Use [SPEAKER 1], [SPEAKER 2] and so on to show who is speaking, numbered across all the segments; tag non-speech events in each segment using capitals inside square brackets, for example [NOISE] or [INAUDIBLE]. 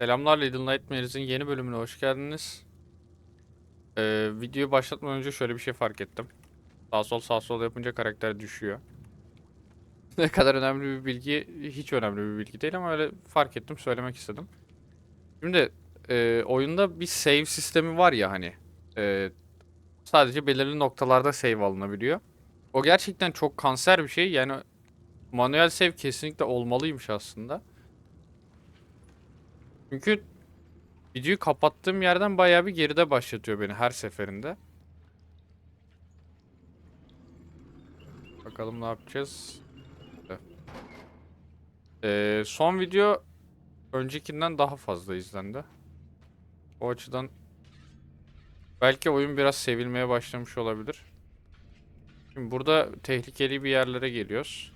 [SPEAKER 1] Selamlar Little Nightmares'in yeni bölümüne hoş geldiniz. Ee, videoyu başlatmadan önce şöyle bir şey fark ettim. Sağ sol sağ sol yapınca karakter düşüyor. [LAUGHS] ne kadar önemli bir bilgi, hiç önemli bir bilgi değil ama öyle fark ettim, söylemek istedim. Şimdi e, oyunda bir save sistemi var ya hani. e, sadece belirli noktalarda save alınabiliyor. O gerçekten çok kanser bir şey. Yani manuel save kesinlikle olmalıymış aslında. Çünkü videoyu kapattığım yerden bayağı bir geride başlatıyor beni her seferinde. Bakalım ne yapacağız. Ee, son video öncekinden daha fazla izlendi. O açıdan belki oyun biraz sevilmeye başlamış olabilir. Şimdi burada tehlikeli bir yerlere geliyoruz.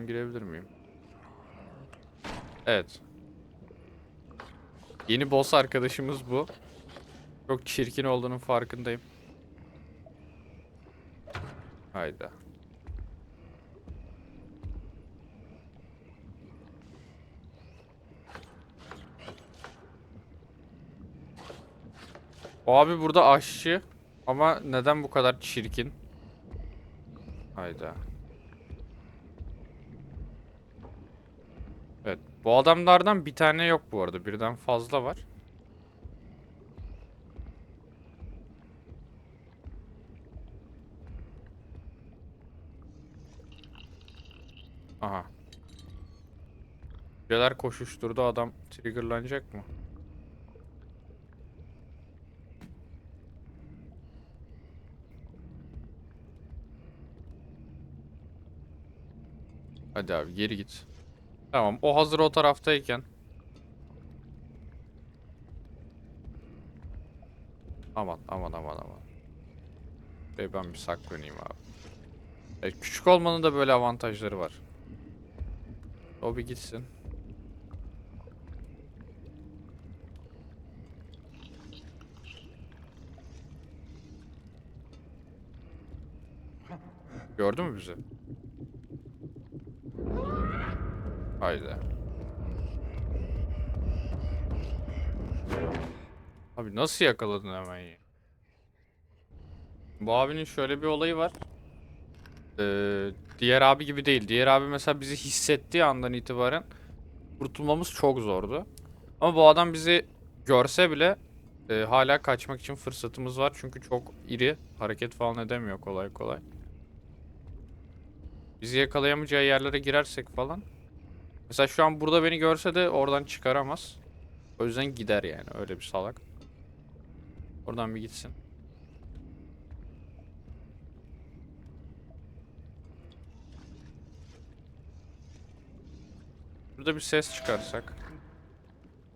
[SPEAKER 1] Ben girebilir miyim? Evet. Yeni boss arkadaşımız bu. Çok çirkin olduğunun farkındayım. Hayda. O abi burada aşçı ama neden bu kadar çirkin? Hayda. Evet. Bu adamlardan bir tane yok bu arada. Birden fazla var. Aha. Şeyler koşuşturdu adam triggerlanacak mı? Hadi abi geri git. Tamam o hazır o taraftayken. Aman aman aman aman. Şey ben bir saklanayım abi. Evet, küçük olmanın da böyle avantajları var. O bir gitsin. Gördü mü bizi? Haydi. Abi nasıl yakaladın hemen ya? Bu abinin şöyle bir olayı var. Ee, diğer abi gibi değil. Diğer abi mesela bizi hissettiği andan itibaren kurtulmamız çok zordu. Ama bu adam bizi görse bile e, hala kaçmak için fırsatımız var. Çünkü çok iri. Hareket falan edemiyor kolay kolay. Bizi yakalayamayacağı yerlere girersek falan. Mesela şu an burada beni görse de oradan çıkaramaz. O yüzden gider yani. Öyle bir salak. Oradan bir gitsin. Burada bir ses çıkarsak.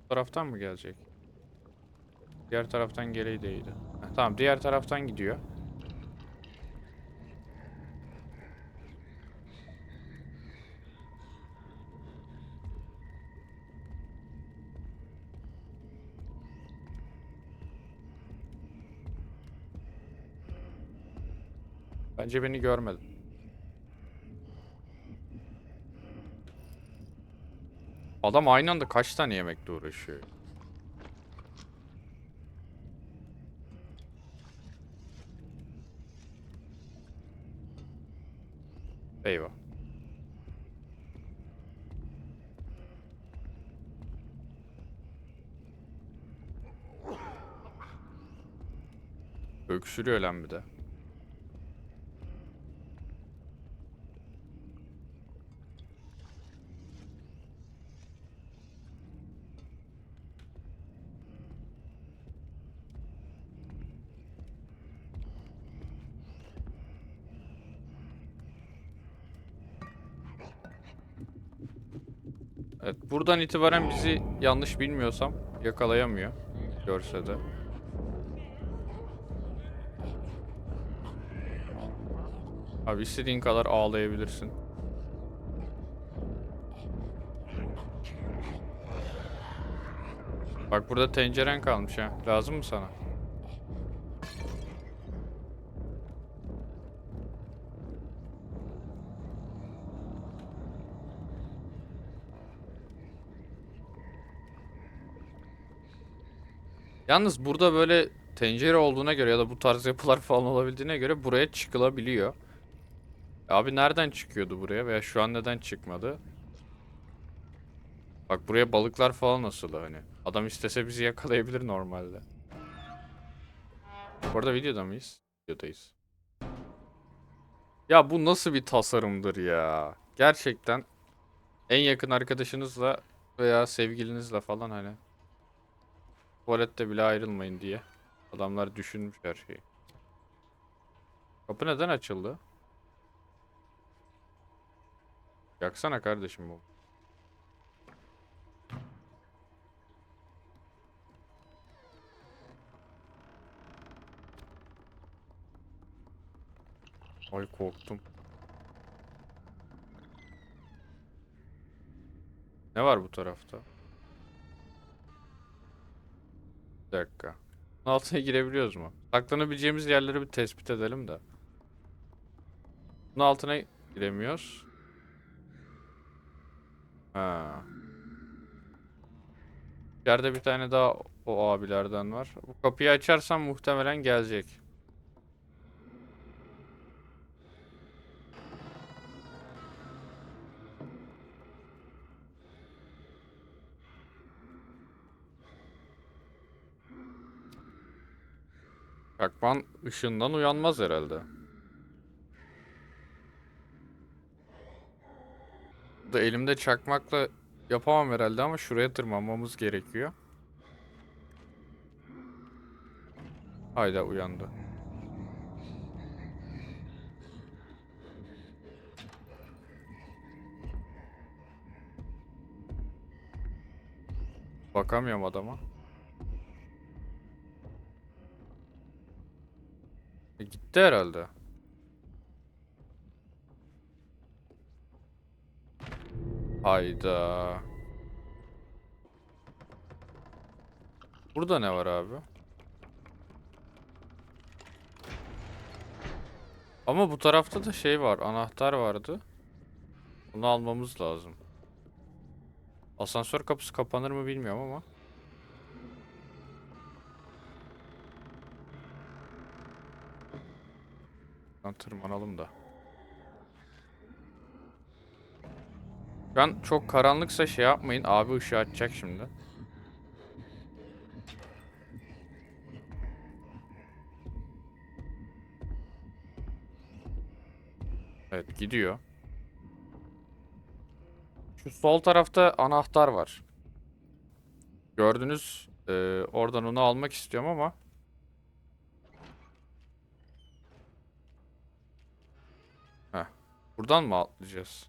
[SPEAKER 1] Bu taraftan mı gelecek? Diğer taraftan geleydiydi. Heh, tamam diğer taraftan gidiyor. Bence beni görmedi. Adam aynı anda kaç tane yemekle uğraşıyor? Eyvah. Öksürüyor lan bir de. Evet, buradan itibaren bizi yanlış bilmiyorsam yakalayamıyor. Görse de. Abi istediğin kadar ağlayabilirsin. Bak burada tenceren kalmış ha. Lazım mı sana? Yalnız burada böyle tencere olduğuna göre ya da bu tarz yapılar falan olabildiğine göre buraya çıkılabiliyor. Abi nereden çıkıyordu buraya veya şu an neden çıkmadı? Bak buraya balıklar falan nasıl hani. Adam istese bizi yakalayabilir normalde. Bu arada videoda mıyız? Videodayız. Ya bu nasıl bir tasarımdır ya? Gerçekten en yakın arkadaşınızla veya sevgilinizle falan hani tuvalette bile ayrılmayın diye. Adamlar düşünmüş her şeyi. Kapı neden açıldı? Yaksana kardeşim bu. Ay korktum. Ne var bu tarafta? Bir dakika. Altına girebiliyoruz mu? Saklanabileceğimiz yerleri bir tespit edelim de. Bunun altına giremiyoruz. Ha. İçeride bir tane daha o abilerden var. Bu kapıyı açarsam muhtemelen gelecek. Çakman ışığından uyanmaz herhalde. Da elimde çakmakla yapamam herhalde ama şuraya tırmanmamız gerekiyor. Hayda uyandı. Bakamıyorum adama. E, gitti herhalde. Hayda. Burada ne var abi? Ama bu tarafta da şey var. Anahtar vardı. Bunu almamız lazım. Asansör kapısı kapanır mı bilmiyorum ama. Lan tırmanalım da. Şu an çok karanlıksa şey yapmayın. Abi ışığı açacak şimdi. Evet gidiyor. Şu sol tarafta anahtar var. Gördünüz. Ee, oradan onu almak istiyorum ama. Buradan mı atlayacağız?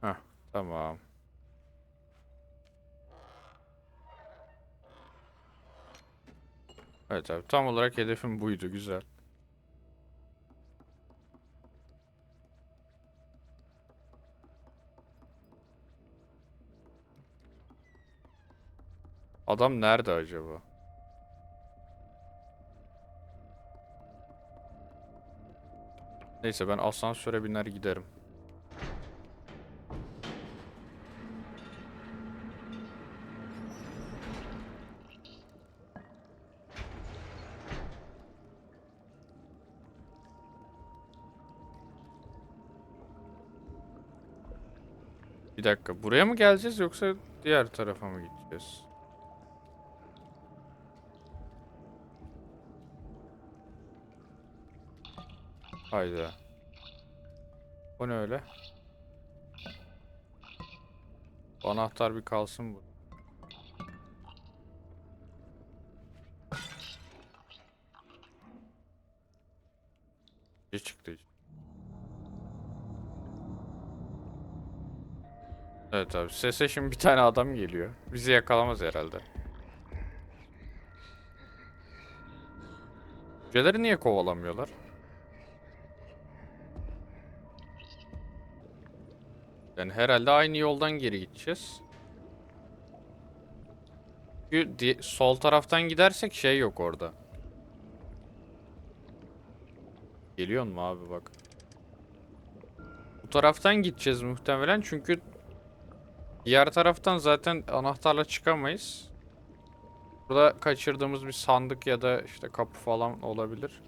[SPEAKER 1] Heh, tamam. Evet abi tam olarak hedefim buydu güzel. Adam nerede acaba? Neyse ben asansöre biner giderim. Bir dakika buraya mı geleceğiz yoksa diğer tarafa mı gideceğiz? Hayda. Bu ne öyle? Bu anahtar bir kalsın bu. Ne çıktı? Evet abi sese şimdi bir tane adam geliyor. Bizi yakalamaz herhalde. Cüceleri niye kovalamıyorlar? Yani herhalde aynı yoldan geri gideceğiz. Çünkü sol taraftan gidersek şey yok orada. Geliyor mu abi bak. Bu taraftan gideceğiz muhtemelen çünkü Diğer taraftan zaten anahtarla çıkamayız. Burada kaçırdığımız bir sandık ya da işte kapı falan olabilir.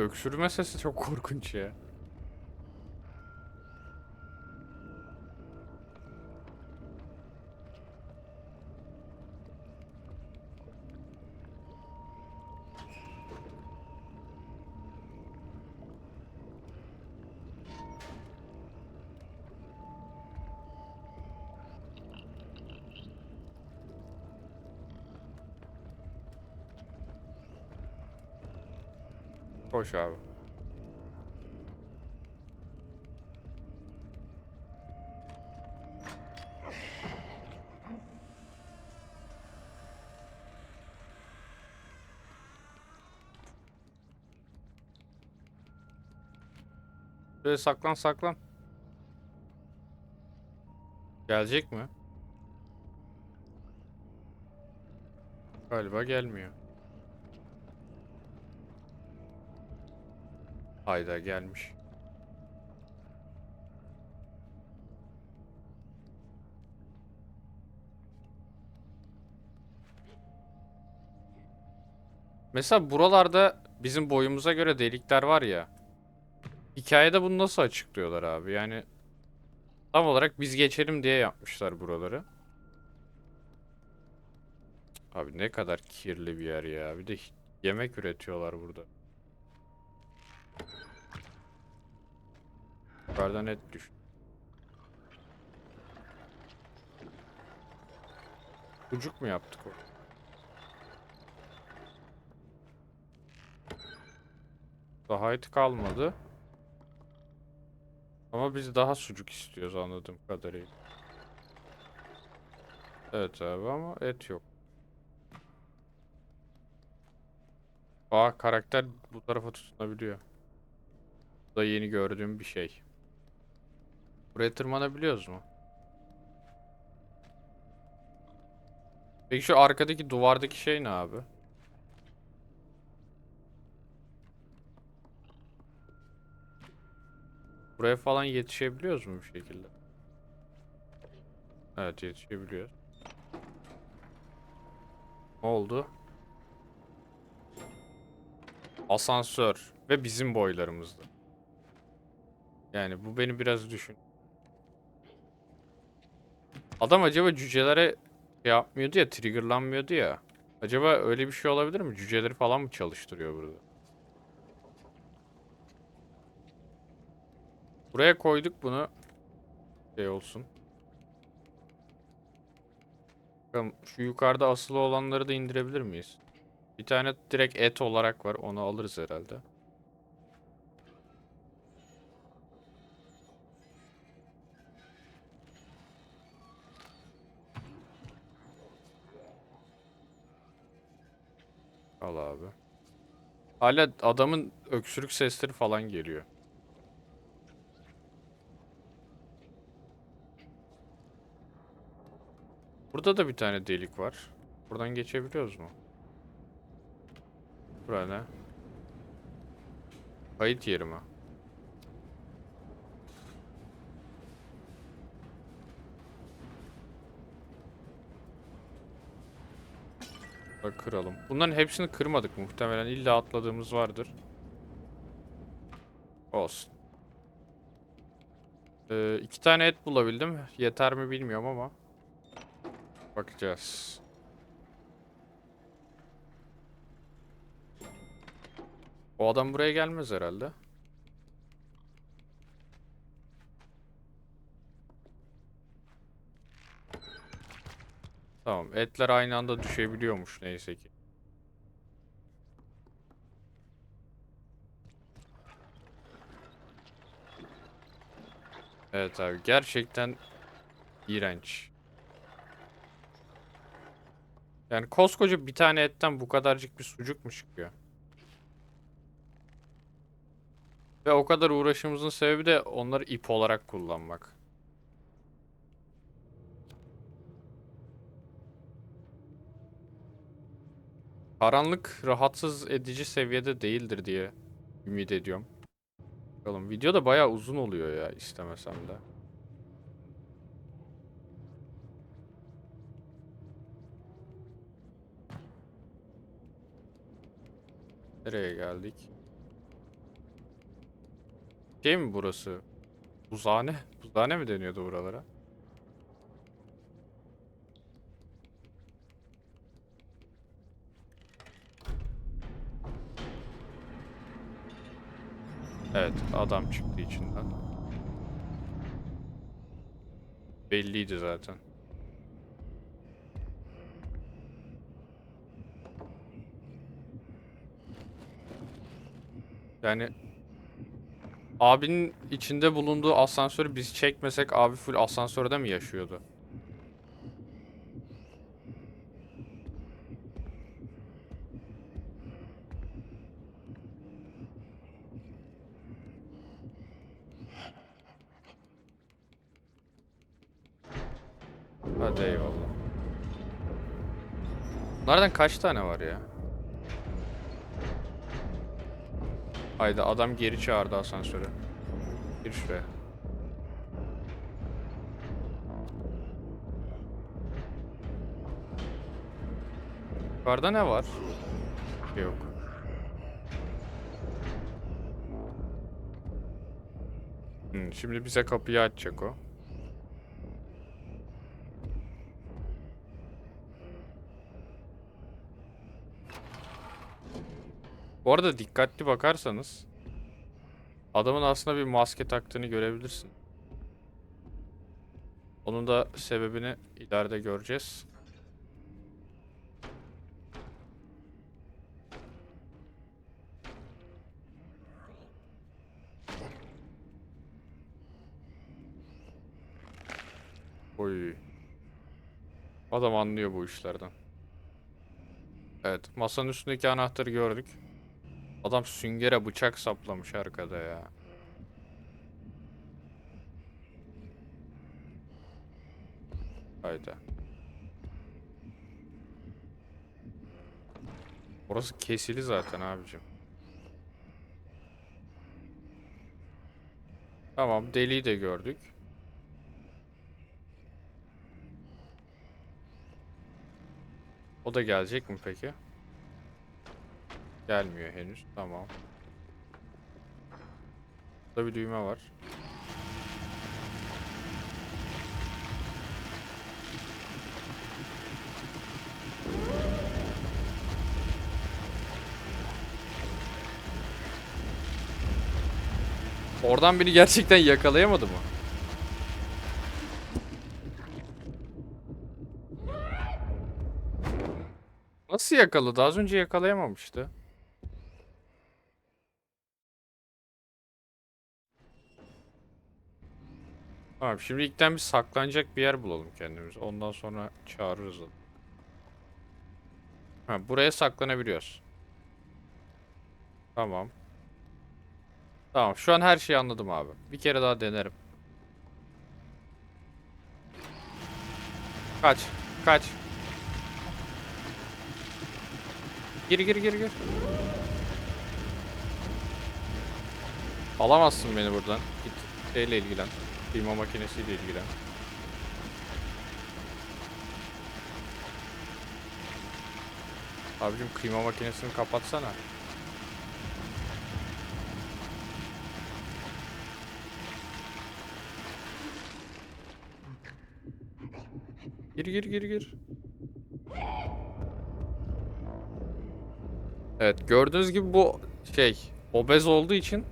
[SPEAKER 1] Öksürme sesi çok korkunç ya. Koş abi. Şöyle saklan saklan. Gelecek mi? Galiba gelmiyor. Hayda gelmiş. Mesela buralarda bizim boyumuza göre delikler var ya. Hikayede bunu nasıl açıklıyorlar abi? Yani tam olarak biz geçelim diye yapmışlar buraları. Abi ne kadar kirli bir yer ya. Bir de yemek üretiyorlar burada. Yukarıdan et düş. Sucuk mu yaptık o? Daha et kalmadı. Ama biz daha sucuk istiyoruz anladığım kadarıyla. Evet abi ama et yok. Aa karakter bu tarafa tutunabiliyor. Da yeni gördüğüm bir şey. Buraya tırmanabiliyoruz mu? Peki şu arkadaki duvardaki şey ne abi? Buraya falan yetişebiliyoruz mu bir şekilde? Evet yetişebiliyoruz. Ne oldu? Asansör ve bizim boylarımızda. Yani bu beni biraz düşün. Adam acaba cücelere şey yapmıyordu ya, triggerlanmıyordu ya. Acaba öyle bir şey olabilir mi? Cüceleri falan mı çalıştırıyor burada? Buraya koyduk bunu. Şey olsun. Bakalım şu yukarıda asılı olanları da indirebilir miyiz? Bir tane direkt et olarak var. Onu alırız herhalde. Al abi. Hala adamın öksürük sesleri falan geliyor. Burada da bir tane delik var. Buradan geçebiliyoruz mu? Bura ne? Kayıt yeri mi? Kıralım. Bunların hepsini kırmadık muhtemelen. İlla atladığımız vardır. Olsun. Ee, iki tane et bulabildim. Yeter mi bilmiyorum ama. Bakacağız. O adam buraya gelmez herhalde. Tamam, etler aynı anda düşebiliyormuş neyse ki. Evet abi, gerçekten iğrenç. Yani koskoca bir tane etten bu kadarcık bir sucuk mu çıkıyor? Ve o kadar uğraşımızın sebebi de onları ip olarak kullanmak. Karanlık rahatsız edici seviyede değildir diye ümit ediyorum. Bakalım video da bayağı uzun oluyor ya istemesem de. Nereye geldik? Şey mi burası? Buzhane? Buzhane mi deniyordu buralara? Evet, adam çıktı içinden. Belliydi zaten. Yani abinin içinde bulunduğu asansörü biz çekmesek abi full asansörde mi yaşıyordu? Hadi eyvallah. Bunlardan kaç tane var ya? Haydi adam geri çağırdı asansöre. Gir şuraya. Yukarıda ne var? Yok. Hmm, şimdi bize kapıyı açacak o. Bu arada dikkatli bakarsanız adamın aslında bir maske taktığını görebilirsin. Onun da sebebini ileride göreceğiz. Oy. Adam anlıyor bu işlerden. Evet, masanın üstündeki anahtarı gördük. Adam süngere bıçak saplamış arkada ya. Hayda. Orası kesili zaten abicim. Tamam, deliği de gördük. O da gelecek mi peki? Gelmiyor henüz. Tamam. Burada bir düğme var. Oradan beni gerçekten yakalayamadı mı? Nasıl yakaladı? Az önce yakalayamamıştı. Tamam şimdi ilkten bir saklanacak bir yer bulalım kendimiz. Ondan sonra çağırırız onu. Ha, buraya saklanabiliyoruz. Tamam. Tamam şu an her şeyi anladım abi. Bir kere daha denerim. Kaç. Kaç. Gir gir gir gir. Alamazsın beni buradan. Git şeyle ilgilen. Kıyma makinesiyle ilgilen. Abicim kıyma makinesini kapatsana. Gir gir gir gir. Evet gördüğünüz gibi bu şey obez olduğu için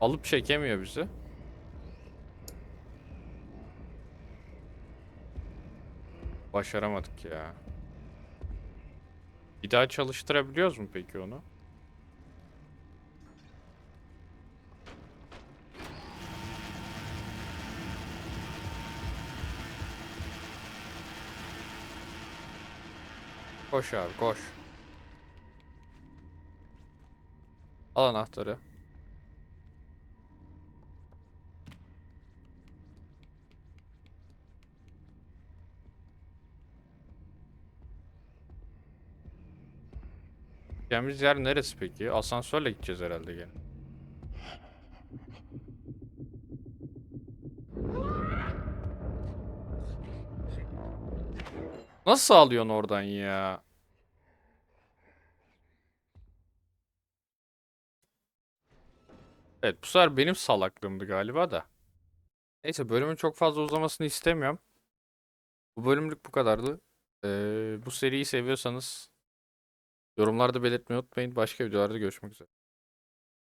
[SPEAKER 1] alıp çekemiyor bizi. Başaramadık ya. Bir daha çalıştırabiliyoruz mu peki onu? Koş abi koş. Al anahtarı. Gideceğimiz yer neresi peki? Asansörle gideceğiz herhalde gene. Nasıl alıyorsun oradan ya? Evet bu sefer benim salaklığımdı galiba da. Neyse bölümün çok fazla uzamasını istemiyorum. Bu bölümlük bu kadardı. Ee, bu seriyi seviyorsanız yorumlarda belirtmeyi unutmayın. Başka videolarda görüşmek üzere.